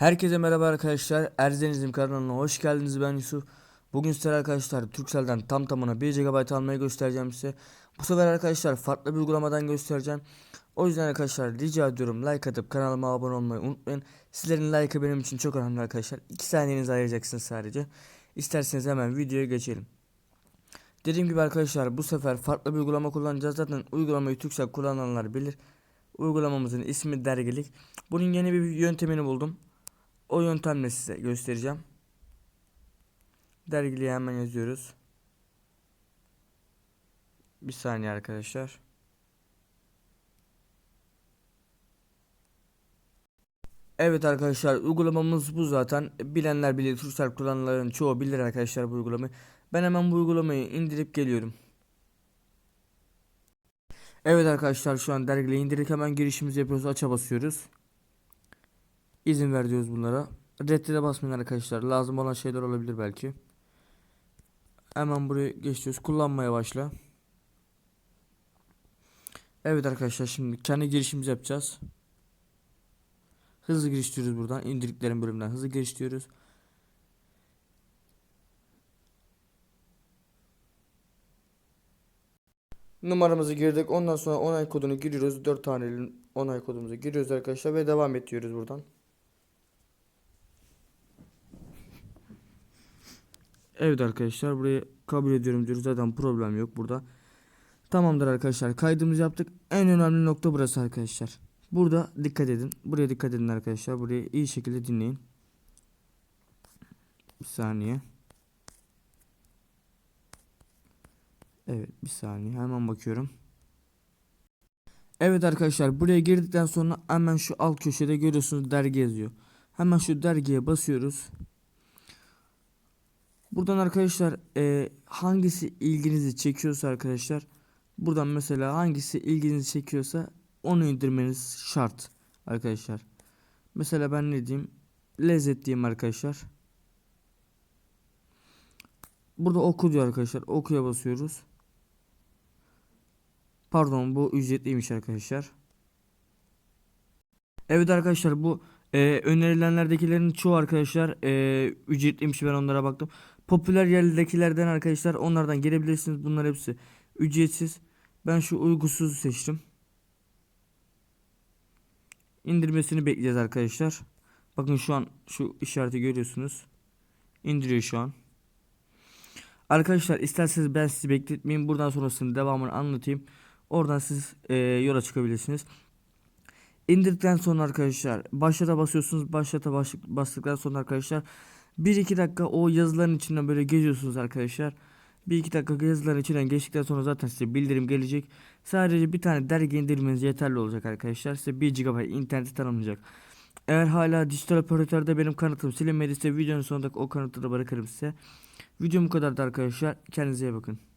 Herkese merhaba arkadaşlar. Erzenizm kanalına hoş geldiniz. Ben Yusuf. Bugün sizlere arkadaşlar Turkcell'den tam tamına 1 GB almayı göstereceğim size. Bu sefer arkadaşlar farklı bir uygulamadan göstereceğim. O yüzden arkadaşlar rica ediyorum like atıp kanalıma abone olmayı unutmayın. Sizlerin like'ı benim için çok önemli arkadaşlar. 2 saniyenizi ayıracaksınız sadece. İsterseniz hemen videoya geçelim. Dediğim gibi arkadaşlar bu sefer farklı bir uygulama kullanacağız. Zaten uygulamayı Turkcell kullananlar bilir. Uygulamamızın ismi dergilik. Bunun yeni bir yöntemini buldum. O yöntemle size göstereceğim. Dergiliğe hemen yazıyoruz. Bir saniye arkadaşlar. Evet arkadaşlar uygulamamız bu zaten. Bilenler bilir, Turkcell kullananların çoğu bilir arkadaşlar bu uygulamayı. Ben hemen bu uygulamayı indirip geliyorum. Evet arkadaşlar şu an dergiyle indirdik hemen girişimizi yapıyoruz aça basıyoruz. İzin ver diyoruz bunlara. Reddede basmayın arkadaşlar. Lazım olan şeyler olabilir belki. Hemen buraya geçiyoruz. Kullanmaya başla. Evet arkadaşlar şimdi kendi girişimizi yapacağız. Hızlı giriş buradan. İndirdiklerim bölümünden hızlı giriş. Numaramızı girdik. Ondan sonra onay kodunu giriyoruz. 4 taneli onay kodumuzu giriyoruz arkadaşlar ve devam et diyoruz buradan. Evet arkadaşlar burayı kabul ediyorum diyoruz. Zaten problem yok burada. Tamamdır arkadaşlar. Kaydımızı yaptık. En önemli nokta burası arkadaşlar. Burada dikkat edin. Buraya dikkat edin arkadaşlar. Burayı iyi şekilde dinleyin. Bir saniye. Evet bir saniye hemen bakıyorum. Evet arkadaşlar buraya girdikten sonra hemen şu alt köşede görüyorsunuz dergi yazıyor. Hemen şu dergiye basıyoruz. Buradan arkadaşlar e, hangisi ilginizi çekiyorsa arkadaşlar buradan mesela hangisi ilginizi çekiyorsa onu indirmeniz şart arkadaşlar. Mesela ben ne diyeyim? Lezzet diyeyim arkadaşlar. Burada oku diyor arkadaşlar. Okuya basıyoruz. Pardon bu ücretliymiş arkadaşlar. Evet arkadaşlar bu e, önerilenlerdekilerin çoğu arkadaşlar e, ücretliymiş ben onlara baktım. Popüler yerlerdekilerden arkadaşlar onlardan girebilirsiniz. Bunlar hepsi ücretsiz. Ben şu uygusuzu seçtim. İndirmesini bekleyeceğiz arkadaşlar. Bakın şu an şu işareti görüyorsunuz. İndiriyor şu an. Arkadaşlar isterseniz ben sizi bekletmeyeyim. Buradan sonrasını devamını anlatayım. Oradan siz e, yola çıkabilirsiniz. İndirdikten sonra arkadaşlar başlata basıyorsunuz. Başlata baş, bastıktan sonra arkadaşlar 1-2 dakika o yazıların içinden böyle geziyorsunuz arkadaşlar. 1-2 dakika yazıların içinden geçtikten sonra zaten size bildirim gelecek. Sadece bir tane dergi indirmeniz yeterli olacak arkadaşlar. Size 1 GB interneti tanımlayacak. Eğer hala dijital operatörde benim kanıtım silinmediyse videonun sonunda o kanıtı da bırakırım size. Videom bu kadardı arkadaşlar. Kendinize iyi bakın.